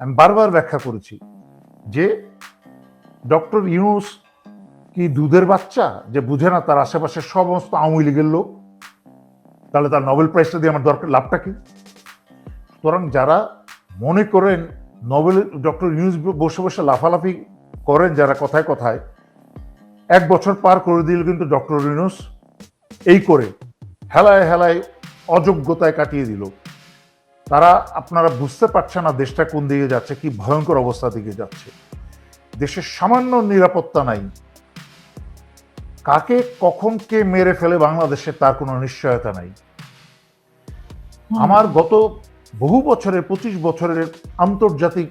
আমি বারবার ব্যাখ্যা করেছি যে ডক্টর ইউনুস কি দুধের বাচ্চা? যে বুঝে না তার আশেপাশে সমস্ত আওয়ামী লীগের লোক? তাহলে তার নোবেল প্রাইজটা দিয়ে আমার দরকার লাভটা কি? সুতরাং যারা মনে করেন নোবেল ডক্টর ইউনুস বসে বসে লাফালাফি করেন যারা কথায় কথায়, এক বছর পার করে দিল কিন্তু ডক্টর ইউনুস এই করে হেলায় হেলায় অযোগ্যতায় কাটিয়ে দিল। তারা আপনারা বুঝতে পারছে না দেশটা কোন দিকে যাচ্ছে কি ভয়ঙ্কর অবস্থা দিকে যাচ্ছে। দেশের সামান্য নিরাপত্তা নাই। কাকে কখন কে মেরে ফেলে বাংলাদেশে তার কোনো নিশ্চয়তা নাই। আমার গত বহু বছরের পঁচিশ বছরের আন্তর্জাতিক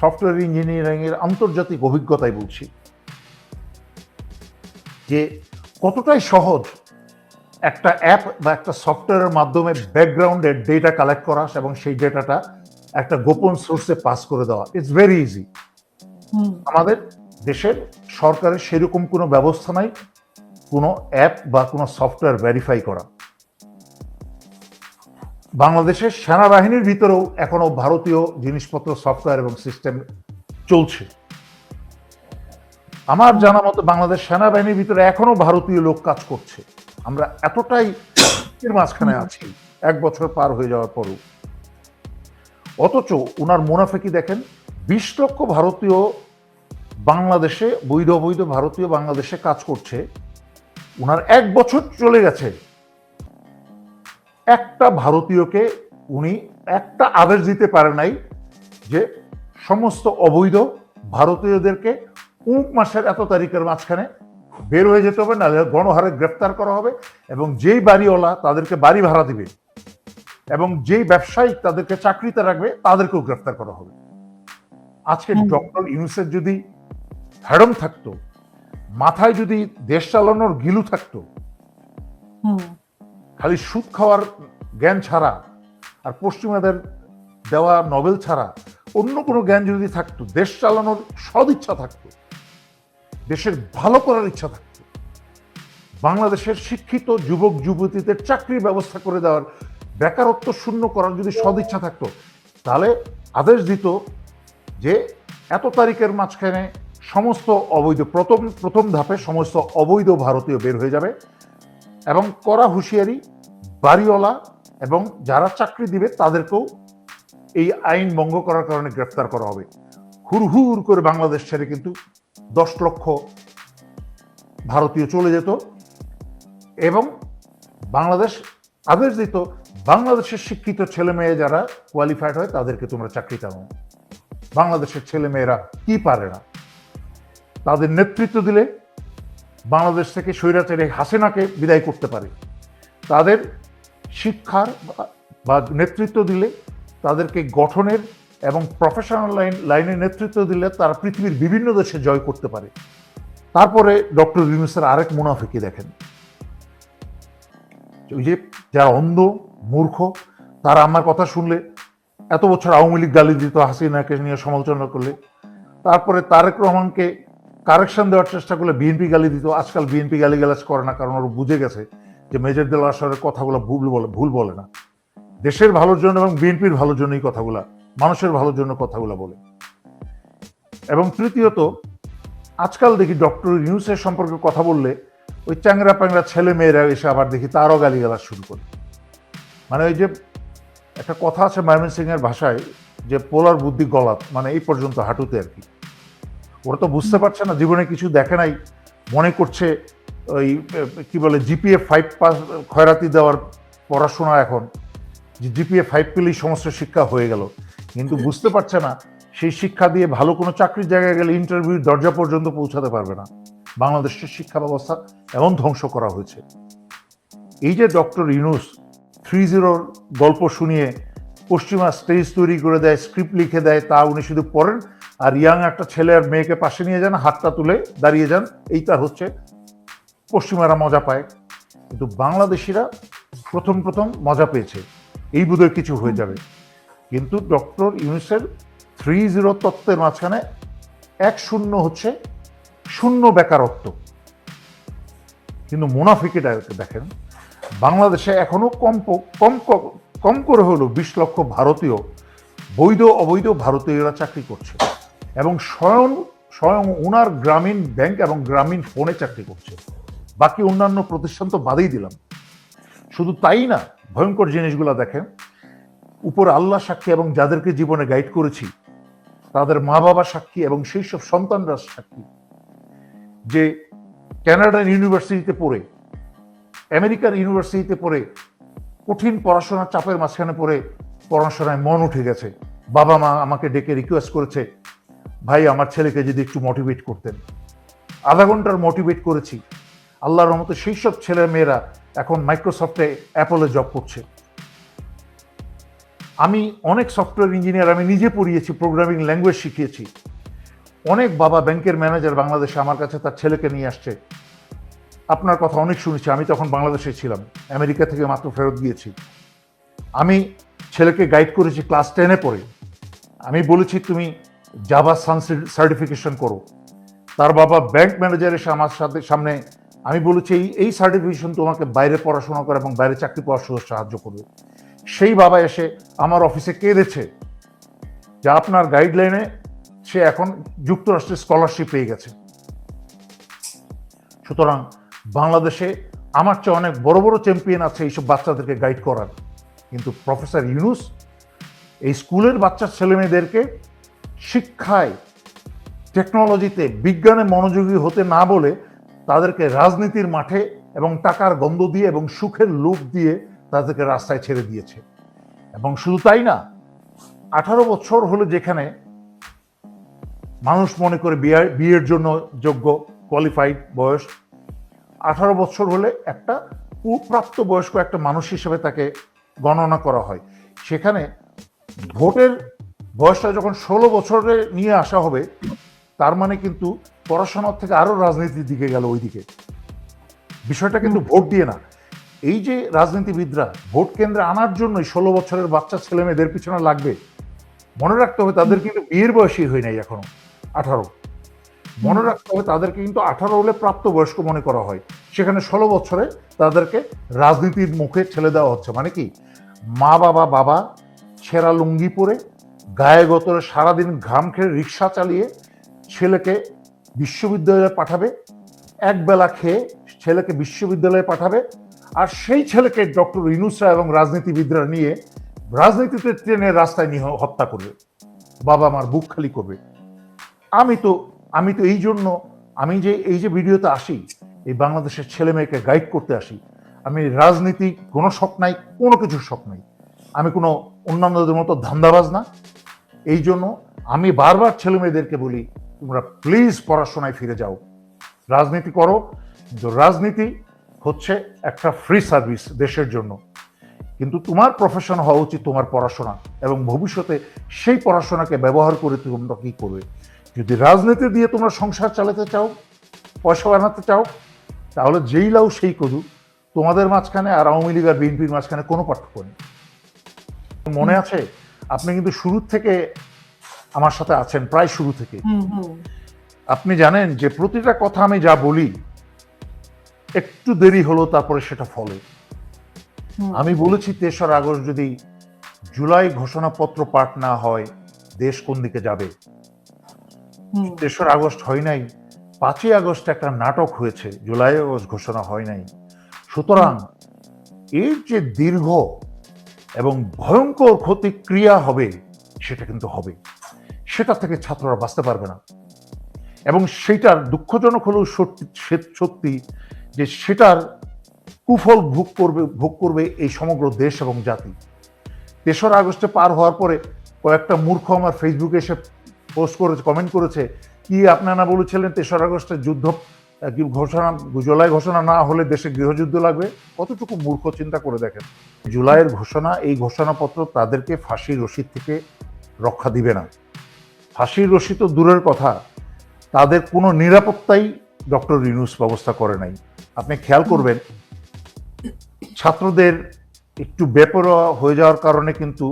সফটওয়্যার ইঞ্জিনিয়ারিং এর আন্তর্জাতিক অভিজ্ঞতায় বলছি যে কতটাই সহজ একটা অ্যাপ বা একটা সফটওয়্যারের মাধ্যমে ব্যাকগ্রাউন্ডের ডেটা কালেক্ট করা এবং সেই ডেটাটা একটা গোপন সোর্সে পাস করে দেওয়া। ইটস ভেরি ইজি আমাদের দেশের সরকারের সেরকম কোনো ব্যবস্থা নাই কোনো অ্যাপ বা কোনো সফটওয়্যার ভেরিফাই করা। বাংলাদেশের সেনাবাহিনীর ভিতরেও এখনও ভারতীয় জিনিসপত্র সফটওয়্যার এবং সিস্টেম চলছে। আমার জানা মতো বাংলাদেশ সেনাবাহিনীর ভিতরে এখনও ভারতীয় লোক কাজ করছে। আমরা এতটাই এর মাঝখানে আছি, এক বছর পার হয়ে যাওয়ার পরও। অথচ ওনার মুনাফেকি দেখেন? বিশ লক্ষ ভারতীয় বাংলাদেশে, বৈধ অবৈধ ভারতীয় বাংলাদেশে কাজ করছে। ওনার এক বছর চলে গেছে। একটা ভারতীয়কে উনি একটা আদেশ দিতে পারে নাই যে সমস্ত অবৈধ ভারতীয়দেরকে উমুক মাসের এত তারিখের মাঝখানে বের হয়ে যেতে হবে নাহলে গণহারে গ্রেপ্তার করা হবে এবং যেই বাড়িওয়ালা তাদেরকে বাড়ি ভাড়া দিবে এবং যেই ব্যবসায়ী তাদেরকে চাকরিতে রাখবে তাদেরকেও গ্রেপ্তার করা হবে। আজকে ডক্টর ইউনুসের যদি ফ্যাডম থাকতো মাথায় যদি দেশ চালানোর গিলু থাকতো খালি সুদ খাওয়ার জ্ঞান ছাড়া আর পশ্চিমাদের দেওয়া নভেল ছাড়া অন্য কোনো জ্ঞান যদি থাকতো দেশ চালানোর সদ ইচ্ছা থাকতো দেশের ভালো করার ইচ্ছা থাকতো বাংলাদেশের শিক্ষিত যুবক, যুবতীদের চাকরির ব্যবস্থা করে দেওয়ার বেকারত্ব শূন্য করার যদি সদ ইচ্ছা থাকতো, তাহলে আদেশ দিত যে এত তারিখের মাঝখানে সমস্ত অবৈধ, প্রথম প্রথম ধাপে সমস্ত অবৈধ ভারতীয় বের হয়ে যাবে এবং কড়া হুঁশিয়ারি, বাড়িওয়ালা এবং যারা চাকরি দিবে তাদেরকেও এই আইন ভঙ্গ করার কারণে গ্রেফতার করা হবে। হুড়হুড় করে বাংলাদেশ ছেড়ে কিন্তু দশ লক্ষ ভারতীয় চলে যেত এবং বাংলাদেশ আদেশ দিত বাংলাদেশের শিক্ষিত ছেলে মেয়ে যারা কোয়ালিফাইড হয়, তাদেরকে তোমরা চাকরি নাও বাংলাদেশের ছেলে মেয়েরা কি পারে না? তাদের নেতৃত্ব দিলে বাংলাদেশ থেকে স্বৈরাচারী হাসিনাকে বিদায় করতে পারে। তাদের শিক্ষার বা নেতৃত্ব দিলে তাদেরকে গঠনের এবং প্রফেশনাল লাইন লাইনে নেতৃত্ব দিলে তারা পৃথিবীর বিভিন্ন দেশে জয় করতে পারে। তারপরে ডক্টর ইউনুসের আরেক মুনাফিকি দেখেন? ওই যে যারা অন্ধ, মূর্খ, তারা আমার কথা শুনলে, এত বছর আওয়ামী লীগ গালি দিত, হাসিনাকে নিয়ে সমালোচনা করলে। তারপরে তারেক রহমানকে কারেকশন দেওয়ার চেষ্টা করলে বিএনপি গালি দিত। আজকাল বিএনপি গালি গালাজ করে না, কারণ ওরা বুঝে গেছে যে মেজর দেল আসরের কথাগুলো ভুল বলে ভুল বলে না। দেশের ভালোর জন্য এবং বিএনপির ভালোর জন্যই কথাগুলা মানুষের ভালোর জন্য কথাগুলো বলে। এবং তৃতীয়ত, আজকাল দেখি ডক্টর ইউনুসের সম্পর্কে কথা বললে ওই চ্যাংরা প্যাংরা ছেলে মেয়েরা এসে আবার দেখি তারও গালি গালাজ শুরু করে। মানে ওই যে একটা কথা আছে ময়মনসিং এর ভাষায় যে পোলার বুদ্ধি গলাত মানে এই পর্যন্ত হাঁটুতে আর কি। ওরা তো বুঝতে পারছে না, জীবনে কিছু দেখে নাই, মনে করছে ওই, কি বলে, জিপিএ ফাইভ পাস খয়রাতি দেওয়ার পড়াশোনা এখন, যে জিপিএ ফাইভ পেলেই সমস্ত শিক্ষা হয়ে গেল। কিন্তু বুঝতে পারছে না, সেই শিক্ষা দিয়ে ভালো কোনো চাকরির জায়গায় গেলে ইন্টারভিউর দরজা পর্যন্ত পৌঁছাতে পারবে না। বাংলাদেশের শিক্ষা ব্যবস্থা এমন ধ্বংস করা হয়েছে। এই যে ডক্টর ইউনুস থ্রি জিরোর গল্প শুনিয়ে পশ্চিমা স্টেজ তৈরি করে দেয় স্ক্রিপ্ট লিখে দেয়, তা উনি শুধু পড়েন, আর ইয়াং একটা ছেলে আর মেয়েকে পাশে নিয়ে যান, হাতটা তুলে দাঁড়িয়ে যান, এই তার হচ্ছে পশ্চিমারা মজা পায়। কিন্তু বাংলাদেশিরা প্রথম প্রথম মজা পেয়েছে। এই বোধহয় কিছু হয়ে যাবে। কিন্তু ডক্টর ইউনুসের থ্রি জিরো তত্ত্বের মাঝখানে এক শূন্য হচ্ছে শূন্য বেকারত্ব। কিন্তু মুনাফিকেটা দেখেন, বাংলাদেশে এখনও কম কম কম করে হলো বিশ লক্ষ ভারতীয়, বৈধ অবৈধ ভারতীয়রা চাকরি করছে এবং স্বয়ং স্বয়ং ওনার গ্রামীণ ব্যাংক এবং গ্রামীণ ফোনে চাকরি করছে। বাকি অন্যান্য প্রতিষ্ঠান তো বাদেই দিলাম। শুধু তাই না, ভয়ঙ্কর জিনিসগুলো দেখেন উপর আল্লাহ সাক্ষী এবং যাদেরকে জীবনে গাইড করেছি, তাদের মা বাবা সাক্ষী এবং সেই সব সন্তানরা সাক্ষী। যে ক্যানাডার ইউনিভার্সিটিতে পড়ে আমেরিকার ইউনিভার্সিটিতে পড়ে, কঠিন পড়াশোনার চাপের মাঝখানে পড়ে, পড়াশোনায় মন উঠে গেছে। বাবা মা আমাকে ডেকে রিকোয়েস্ট করেছে, ভাই, আমার ছেলেকে যদি একটু মোটিভেট করতেন। আধা ঘণ্টার মোটিভেট করেছি। আল্লাহর রহমতে সেই সব ছেলে মেয়েরা এখন মাইক্রোসফটে অ্যাপলে জব করছে। আমি অনেক সফটওয়্যার ইঞ্জিনিয়ার আমি নিজে পড়িয়েছি প্রোগ্রামিং ল্যাঙ্গুয়েজ শিখিয়েছি। অনেক বাবা ব্যাংকের ম্যানেজার বাংলাদেশে আমার কাছে তার ছেলেকে নিয়ে আসছে। আপনার কথা অনেক শুনেছি, আমি তখন বাংলাদেশে ছিলাম, আমেরিকা থেকে মাত্র ফেরত গিয়েছি। আমি ছেলেকে গাইড করেছি ক্লাস টেনে পড়ে। আমি বলেছি, তুমি জাভা সান সার্টিফিকেশন করো। তার বাবা ব্যাংক ম্যানেজার এসে আমার সাথে, সামনে, আমি বলেছি, এই এই সার্টিফিকেশন তোমাকে বাইরে পড়াশোনা করে এবং বাইরে চাকরি পাওয়ার সুযোগ সাহায্য করবে। সেই বাবা এসে আমার অফিসে কেঁদেছে, যে আপনার গাইডলাইনে সে এখন যুক্তরাষ্ট্রের স্কলারশিপ পেয়ে গেছে। সুতরাং বাংলাদেশে আমার চেয়ে অনেক বড় বড় চ্যাম্পিয়ন আছে এইসব বাচ্চাদেরকে গাইড করার। কিন্তু প্রফেসর ইউনুস এই স্কুলের বাচ্চা ছেলেমেয়েদেরকে শিক্ষায় টেকনোলজিতে বিজ্ঞানে মনোযোগী হতে না বলে তাদেরকে রাজনীতির মাঠে এবং টাকার গন্ধ দিয়ে এবং সুখের লোভ দিয়ে তাদেরকে রাস্তায় ছেড়ে দিয়েছে। এবং শুধু তাই না, আঠারো বছর হলো যেখানে মানুষ মনে করে বিয়ে- বিয়ের জন্য যোগ্য কোয়ালিফাইড বয়স। আঠারো বছর হলে একটা প্রাপ্ত বয়স্ক একটা মানুষ হিসেবে তাকে গণনা করা হয়। সেখানে ভোটের বয়সটা যখন ষোলো বছরে নিয়ে আসা হবে, তার মানে কিন্তু পড়াশোনার থেকে আরও রাজনীতির দিকে গেল ওইদিকে। বিষয়টা কিন্তু ভোট দিয়ে না। এই যে রাজনীতিবিদরা ভোট কেন্দ্রে আনার জন্যই ষোলো বছরের বাচ্চা, ছেলে মেয়েদের পিছনে লাগবে, মনে রাখতে হবে তাদের কিন্তু বিয়ের বয়সই হয় নাই এখনও, আঠারো। মনে রাখতে হবে তাদেরকে কিন্তু আঠারো হলে প্রাপ্তবয়স্ক মনে করা হয়। সেখানে ষোলো বছরে তাদেরকে রাজনীতির মুখে ঠেলে দেওয়া হচ্ছে। মানে কি? মা বাবা বাবা, ছেঁড়া লুঙ্গি পরে গায়ে গতরে সারাদিন ঘাম খেয়ে রিক্সা চালিয়ে ছেলেকে বিশ্ববিদ্যালয়ে পাঠাবে, একবেলা খেয়ে ছেলেকে বিশ্ববিদ্যালয়ে পাঠাবে আর সেই ছেলেকে ডক্টর ইনুসরা এবং রাজনীতিবিদরা নিয়ে রাজনীতিতে ট্রেনের রাস্তায় নিয়ে হত্যা করবে। বাবা আমার বুক খালি করবে। আমি তো আমি তো এই জন্য, আমি যে, এই যে ভিডিওতে আসি, এই বাংলাদেশের ছেলে মেয়েকে গাইড করতে আসি, আমি রাজনীতি কোনো শখ নাই, কোনো কিছুর শখ নাই। আমি কোনো অন্যান্যদের মতো ধান্দাবাজ না। এই জন্য আমি বারবার ছেলে মেয়েদেরকে বলি, তোমরা প্লিজ পড়াশোনায় ফিরে যাও। রাজনীতি করো। কিন্তু রাজনীতি হচ্ছে একটা ফ্রি সার্ভিস দেশের জন্য। কিন্তু তোমার প্রফেশন হওয়া উচিত তোমার পড়াশোনা এবং ভবিষ্যতে সেই পড়াশোনাকে ব্যবহার করে তোমরা কি করবে? যদি রাজনীতি দিয়ে তোমরা সংসার চালাতে চাও পয়সা বানাতে চাও তাহলে যেই লাও সেই কদু। তোমাদের মাঝখানে আর আওয়ামী লীগ আর বিএনপির মাঝখানে কোনো পার্থক্য নেই। মনে আছে? আপনি কিন্তু শুরু থেকে আমার সাথে আছেন প্রায় শুরু থেকে আপনি জানেন যে প্রতিটা কথা আমি যা বলি একটু দেরি হলো তারপরে সেটা ফলে। আমি বলেছি তেসরা আগস্ট যদি জুলাই ঘোষণাপত্র পাঠ না হয় দেশ কোন দিকে যাবে? তেসরা আগস্ট হয় নাই পাঁচই আগস্ট একটা নাটক হয়েছে জুলাই আগস্ট ঘোষণা হয় নাই। সুতরাং এর যে দীর্ঘ এবং ভয়ঙ্কর ক্ষতিক্রিয়া হবে সেটা কিন্তু হবে। সেটা থেকে ছাত্ররা বাঁচতে পারবে না। এবং সেটার দুঃখজনক হলেও সত্যি সত্যি যে সেটার কুফল ভোগ করবে ভোগ করবে এই সমগ্র দেশ এবং জাতি। তেসরা আগস্টে পার হওয়ার পরে কয়েকটা মূর্খ আমার ফেসবুকে এসে পোস্ট করেছে কমেন্ট করেছে, কি আপনারা বলেছিলেন তেসরা আগস্টের যুদ্ধ ঘোষণা, জুলাই ঘোষণা না হলে দেশে গৃহযুদ্ধ লাগবে? কতটুকু মূর্খ চিন্তা করে দেখেন। জুলাইয়ের ঘোষণা, এই ঘোষণাপত্র তাদেরকে ফাঁসির রশিদ থেকে রক্ষা দিবে না। ফাঁসির রশি তো দূরের কথা, তাদের কোনো নিরাপত্তাই ডক্টর রিনুস ব্যবস্থা করে নাই। আপনি খেয়াল করবেন, ছাত্রদের একটু বেপরোয়া হয়ে যাওয়ার কারণে কিন্তু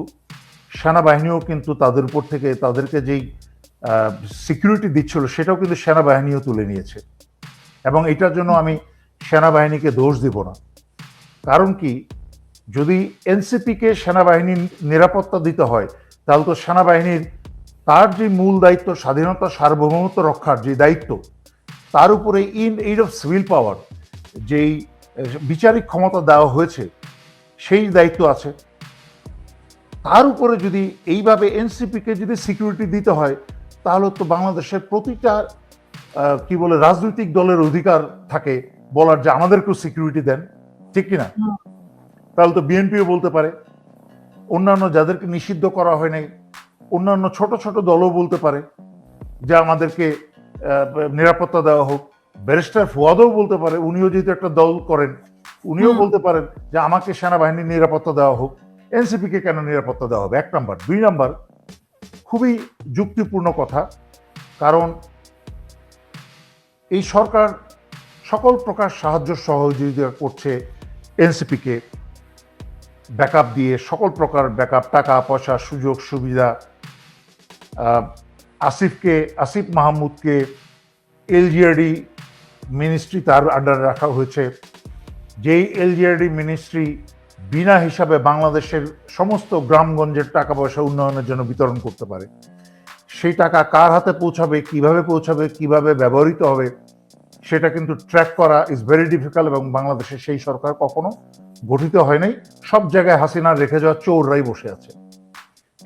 সেনাবাহিনীও কিন্তু তাদের উপর থেকে, তাদেরকে যেই সিকিউরিটি দিচ্ছিল সেটাও কিন্তু সেনাবাহিনীও তুলে নিয়েছে। এবং এটার জন্য আমি সেনাবাহিনীকে দোষ দিব না। কারণ কি, যদি এনসিপিকে সেনাবাহিনীর নিরাপত্তা দিতে হয়, তাহলে তো সেনাবাহিনীর তার যে মূল দায়িত্ব, স্বাধীনতা, সার্বভৌমত্ব রক্ষার যে দায়িত্ব, তার উপরে in, aid of civil power যেই বিচারিক ক্ষমতা দেওয়া হয়েছে সেই দায়িত্ব আছে। তার উপরে যদি এইভাবে এনসিপিকে যদি সিকিউরিটি দিতে হয় তাহলে তো বাংলাদেশের প্রতিটা কি বলে রাজনৈতিক দলের অধিকার থাকে বলার যে আমাদেরকেও সিকিউরিটি দেন ঠিক কিনা। তাহলে তো বিএনপিও বলতে পারে। অন্যান্য যাদেরকে নিষিদ্ধ করা হয় নাই অন্যান্য ছোট ছোট দলও বলতে পারে যে আমাদেরকে নিরাপত্তা দেওয়া হোক। ব্যারিস্টার ফুয়াদও বলতে পারে উনিও যেহেতু একটা দল করেন উনিও বলতে পারেন যে আমাকে সেনাবাহিনীর নিরাপত্তা দেওয়া হোক এনসিপিকে কেন নিরাপত্তা দেওয়া হবে? এক নাম্বার। দুই নাম্বার খুবই যুক্তিপূর্ণ কথা কারণ এই সরকার সকল প্রকার সাহায্য সহযোগিতা করছে এনসিপিকে। ব্যাকআপ দিয়ে সকল প্রকার ব্যাকআপ টাকা পয়সা সুযোগ সুবিধা আসিফকে আসিফ মাহমুদকে এলজিআরডি মিনিস্ট্রি তার আন্ডারে রাখা হয়েছে। যেই এলজিআরডি মিনিস্ট্রি বিনা হিসাবে বাংলাদেশের সমস্ত গ্রামগঞ্জের টাকা পয়সা উন্নয়নের জন্য বিতরণ করতে পারে। সেই টাকা কার হাতে পৌঁছাবে কীভাবে পৌঁছাবে কীভাবে ব্যবহৃত হবে সেটা কিন্তু ট্র্যাক করা ইজ ভেরি ডিফিকাল্ট এবং বাংলাদেশে সেই সরকার কখনো গঠিত হয় নাই। সব জায়গায় হাসিনা রেখে যাওয়া চোররাই বসে আছে।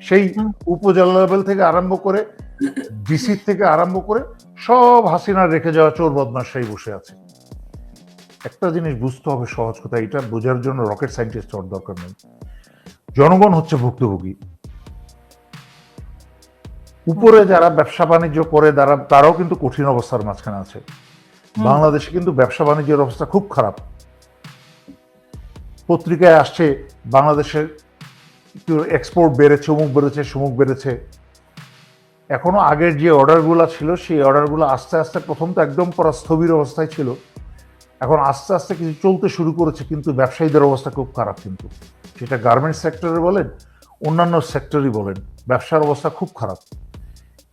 সেই উপজেলা লেভেল থেকে আরম্ভ করে ডিসির থেকে আরম্ভ করে সব হাসিনার রেখে যাওয়া চোর বদমাশাই বসে আছে। একটা জিনিস বুঝতে হবে সহজ কথা এটা বোঝার জন্য রকেট সায়েন্টিস্ট হওয়ার দরকার নেই। জনগণ হচ্ছে ভুক্তভোগী। উপরে যারা ব্যবসা বাণিজ্য করে তারা তারাও কিন্তু কঠিন অবস্থার মাঝখানে আছে। বাংলাদেশে কিন্তু ব্যবসা বাণিজ্যের অবস্থা খুব খারাপ। পত্রিকায় আসছে বাংলাদেশের এক্সপোর্ট বেড়েছে অমুক বেড়েছে সমুক বেড়েছে। এখনও আগের যে অর্ডারগুলো ছিল সেই অর্ডারগুলো আস্তে আস্তে প্রথম তো একদম পরা স্থবির অবস্থায় ছিল। এখন আস্তে আস্তে কিছু চলতে শুরু করেছে কিন্তু ব্যবসায়ীদের অবস্থা খুব খারাপ কিন্তু। সেটা গার্মেন্টস সেক্টরে বলেন অন্যান্য সেক্টরই বলেন ব্যবসার অবস্থা খুব খারাপ।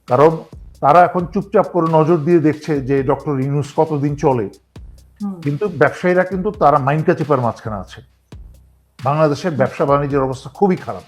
কারণ তারা এখন চুপচাপ করে নজর দিয়ে দেখছে যে ডক্টর ইউনুস কতদিন চলে। কিন্তু ব্যবসায়ীরা কিন্তু তারা মাইন্ড কাচিপার মাঝখানে আছে। বাংলাদেশের ব্যবসা বাণিজ্যের অবস্থা খুবই খারাপ।